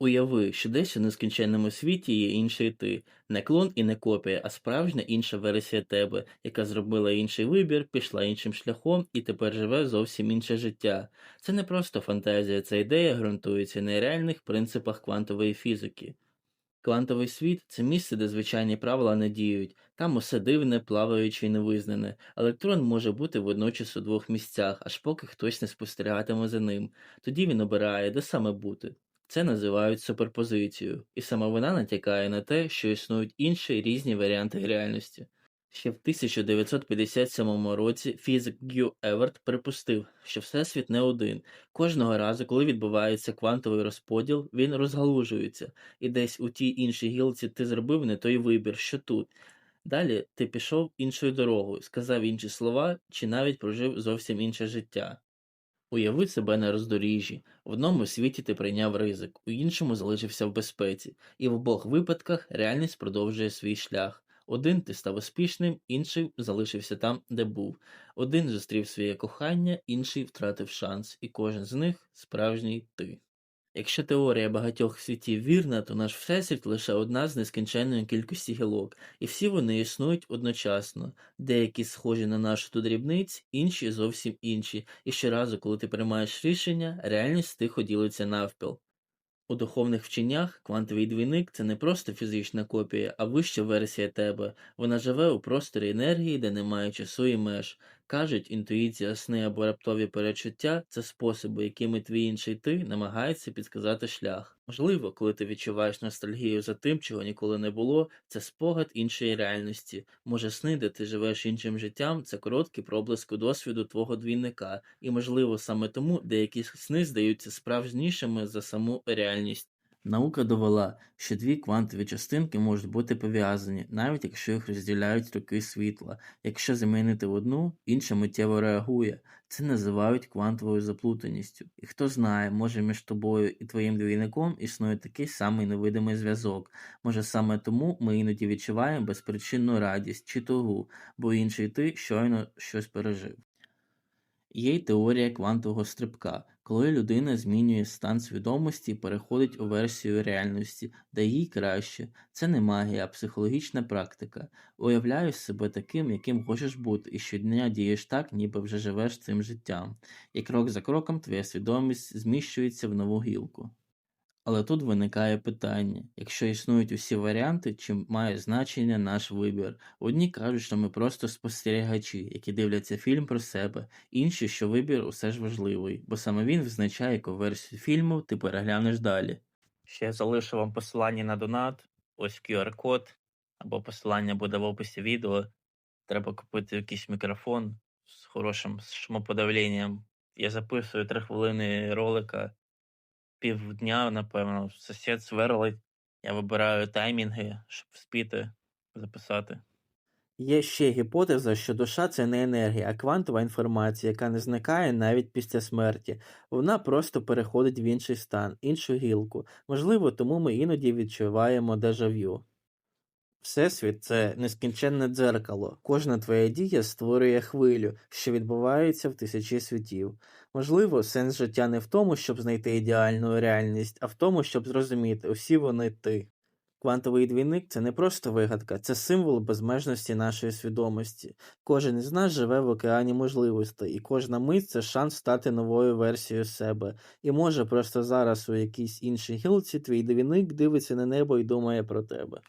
Уяви, що десь у нескінченному світі є інший ти, не клон і не копія, а справжня інша версія тебе, яка зробила інший вибір, пішла іншим шляхом і тепер живе зовсім інше життя. Це не просто фантазія, ця ідея ґрунтується на реальних принципах квантової фізики. Квантовий світ це місце, де звичайні правила не діють, там усе дивне, плаваюче і невизнане. Електрон може бути водночас у двох місцях, аж поки хтось не спостерігатиме за ним. Тоді він обирає, де саме бути. Це називають суперпозицією, і саме вона натякає на те, що існують інші різні варіанти реальності. Ще в 1957 році фізик Гю Еверт припустив, що Всесвіт не один. Кожного разу, коли відбувається квантовий розподіл, він розгалужується, і десь у тій іншій гілці ти зробив не той вибір, що тут. Далі ти пішов іншою дорогою, сказав інші слова чи навіть прожив зовсім інше життя. Уяви себе на роздоріжжі. В одному світі ти прийняв ризик, у іншому залишився в безпеці, і в обох випадках реальність продовжує свій шлях. Один ти став успішним, інший залишився там, де був. Один зустрів своє кохання, інший втратив шанс, і кожен з них справжній ти. Якщо теорія багатьох світів вірна, то наш всесвіт лише одна з нескінченної кількості гілок, і всі вони існують одночасно. Деякі схожі на нашу до дрібниць, інші зовсім інші, і щоразу, коли ти приймаєш рішення, реальність тихо ділиться навпіл. У духовних вченнях квантовий двійник це не просто фізична копія, а вища версія тебе. Вона живе у просторі енергії, де немає часу і меж. Кажуть, інтуїція, сни або раптові перечуття це способи, якими твій інший ти намагається підказати шлях. Можливо, коли ти відчуваєш ностальгію за тим, чого ніколи не було, це спогад іншої реальності. Може, сни, де ти живеш іншим життям, це короткий проблиск досвіду твого двійника, і можливо саме тому деякі сни здаються справжнішими за саму реальність. Наука довела, що дві квантові частинки можуть бути пов'язані, навіть якщо їх розділяють роки світла. Якщо замінити одну, інша миттєво реагує. Це називають квантовою заплутаністю. І хто знає, може між тобою і твоїм двійником існує такий самий невидимий зв'язок. Може саме тому ми іноді відчуваємо безпричинну радість чи тугу, бо інший ти щойно щось пережив. Є й теорія квантового стрибка, коли людина змінює стан свідомості і переходить у версію реальності, де їй краще. Це не магія, а психологічна практика. Уявляєш себе таким, яким хочеш бути, і щодня дієш так, ніби вже живеш цим життям. І крок за кроком твоя свідомість зміщується в нову гілку. Але тут виникає питання: якщо існують усі варіанти, чи має значення наш вибір? Одні кажуть, що ми просто спостерігачі, які дивляться фільм про себе, інші, що вибір усе ж важливий, бо саме він визначає, яку версію фільму ти переглянеш далі. Ще я залишу вам посилання на донат, ось QR-код, або посилання буде в описі відео. Треба купити якийсь мікрофон з хорошим шумоподавленням. Я записую 3 хвилини ролика півдня, напевно, сусід сверлить. Я вибираю таймінги, щоб вспіти записати. Є ще гіпотеза, що душа це не енергія, а квантова інформація, яка не зникає навіть після смерті. Вона просто переходить в інший стан, іншу гілку. Можливо, тому ми іноді відчуваємо дежавю. Всесвіт це нескінченне дзеркало. Кожна твоя дія створює хвилю, що відбувається в тисячі світів. Можливо, сенс життя не в тому, щоб знайти ідеальну реальність, а в тому, щоб зрозуміти, усі вони ти. Квантовий двійник це не просто вигадка, це символ безмежності нашої свідомості. Кожен із нас живе в океані можливостей, і кожна мить це шанс стати новою версією себе. І може просто зараз у якійсь іншій гілці твій двійник дивиться на небо і думає про тебе.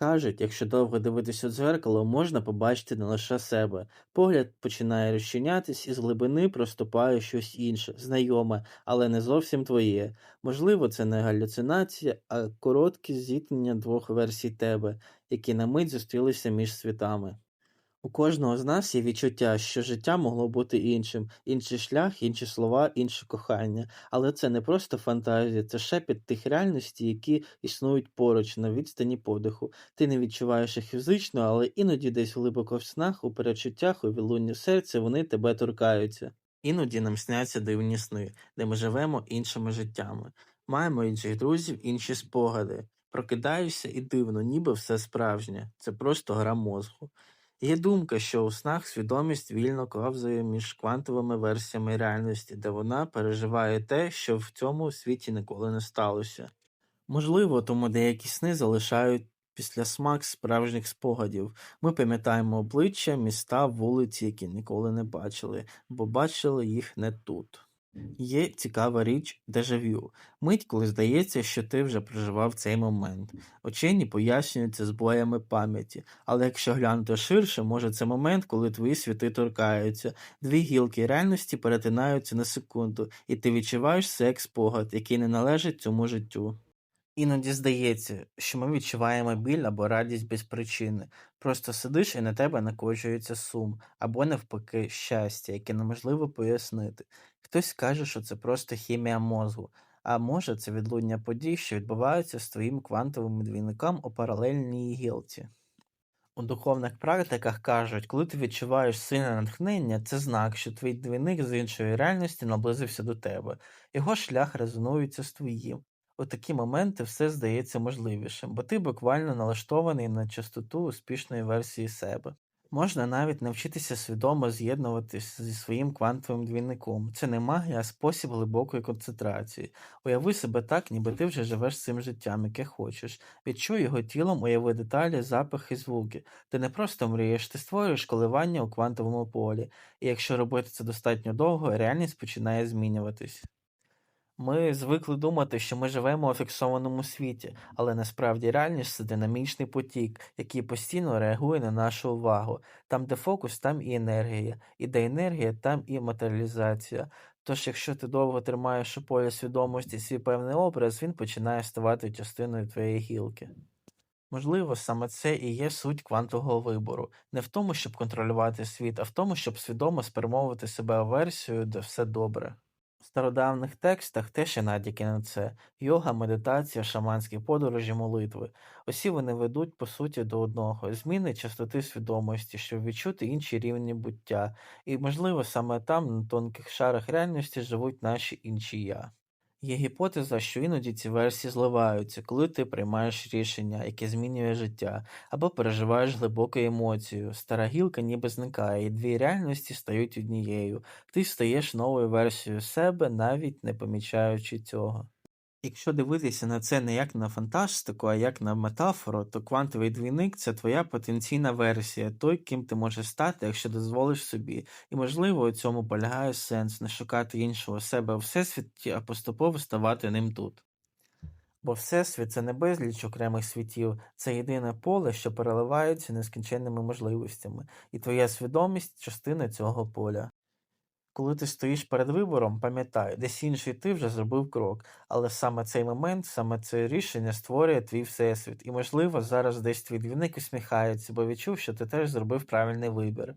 Кажуть, якщо довго дивитися в дзеркало, можна побачити не лише себе. Погляд починає розчинятись, і з глибини проступає щось інше, знайоме, але не зовсім твоє. Можливо, це не галюцинація, а коротке зіткнення двох версій тебе, які на мить зустрілися між світами. У кожного з нас є відчуття, що життя могло бути іншим, інший шлях, інші слова, інше кохання. Але це не просто фантазія, це шепіт тих реальностей, які існують поруч на відстані подиху. Ти не відчуваєш їх фізично, але іноді десь глибоко в снах, у перечуттях, у вілунні серця вони тебе торкаються. Іноді нам сняться дивні сни, де ми живемо іншими життями, маємо інших друзів, інші спогади. Прокидаюся і дивно, ніби все справжнє, це просто гра мозку. Є думка, що у снах свідомість вільно ковзає між квантовими версіями реальності, де вона переживає те, що в цьому світі ніколи не сталося. Можливо, тому деякі сни залишають післясмак справжніх спогадів. Ми пам'ятаємо обличчя, міста, вулиці, які ніколи не бачили, бо бачили їх не тут. Є цікава річ дежавю. Мить, коли здається, що ти вже проживав цей момент. Очені пояснюються збоями пам'яті, але якщо глянути ширше, може це момент, коли твої світи торкаються, дві гілки реальності перетинаються на секунду, і ти відчуваєш як спогад, який не належить цьому життю. Іноді здається, що ми відчуваємо біль або радість без причини. Просто сидиш і на тебе накочується сум, або навпаки щастя, яке неможливо пояснити. Хтось каже, що це просто хімія мозку, а може це відлуння подій, що відбуваються з твоїм квантовим двійником у паралельній гілці. У духовних практиках кажуть, коли ти відчуваєш сильне натхнення, це знак, що твій двійник з іншої реальності наблизився до тебе, його шлях резонується з твоїм. У такі моменти все здається можливішим, бо ти буквально налаштований на частоту успішної версії себе. Можна навіть навчитися свідомо з'єднуватись зі своїм квантовим двійником. Це не магія, а спосіб глибокої концентрації. Уяви себе так, ніби ти вже живеш цим життям, яке хочеш. Відчуй його тілом, уяви деталі, запахи, звуки. Ти не просто мрієш, ти створюєш коливання у квантовому полі, і якщо робити це достатньо довго, реальність починає змінюватись. Ми звикли думати, що ми живемо у фіксованому світі, але насправді реальність це динамічний потік, який постійно реагує на нашу увагу. Там, де фокус, там і енергія, і де енергія, там і матеріалізація. Тож, якщо ти довго тримаєш у полі свідомості свій певний образ, він починає ставати частиною твоєї гілки. Можливо, саме це і є суть квантового вибору. Не в тому, щоб контролювати світ, а в тому, щоб свідомо спрямовувати себе версію, де все добре. В стародавніх текстах теж є натяки на це йога, медитація, шаманські подорожі, молитви. Усі вони ведуть, по суті, до одного зміни частоти свідомості, щоб відчути інші рівні буття, і, можливо, саме там, на тонких шарах реальності, живуть наші інші я. Є гіпотеза, що іноді ці версії зливаються, коли ти приймаєш рішення, яке змінює життя, або переживаєш глибоку емоцію. Стара гілка ніби зникає, і дві реальності стають однією. Ти стаєш новою версією себе, навіть не помічаючи цього. Якщо дивитися на це не як на фантастику, а як на метафору, то квантовий двійник це твоя потенційна версія, той, ким ти можеш стати, якщо дозволиш собі. І можливо у цьому полягає сенс не шукати іншого себе у всесвіті, а поступово ставати ним тут. Бо всесвіт це не безліч окремих світів, це єдине поле, що переливається нескінченними можливостями, і твоя свідомість частина цього поля. Коли ти стоїш перед вибором, пам'ятай, десь інший ти вже зробив крок, але саме цей момент, саме це рішення створює твій всесвіт, і, можливо, зараз десь твій двійник усміхається, бо відчув, що ти теж зробив правильний вибір.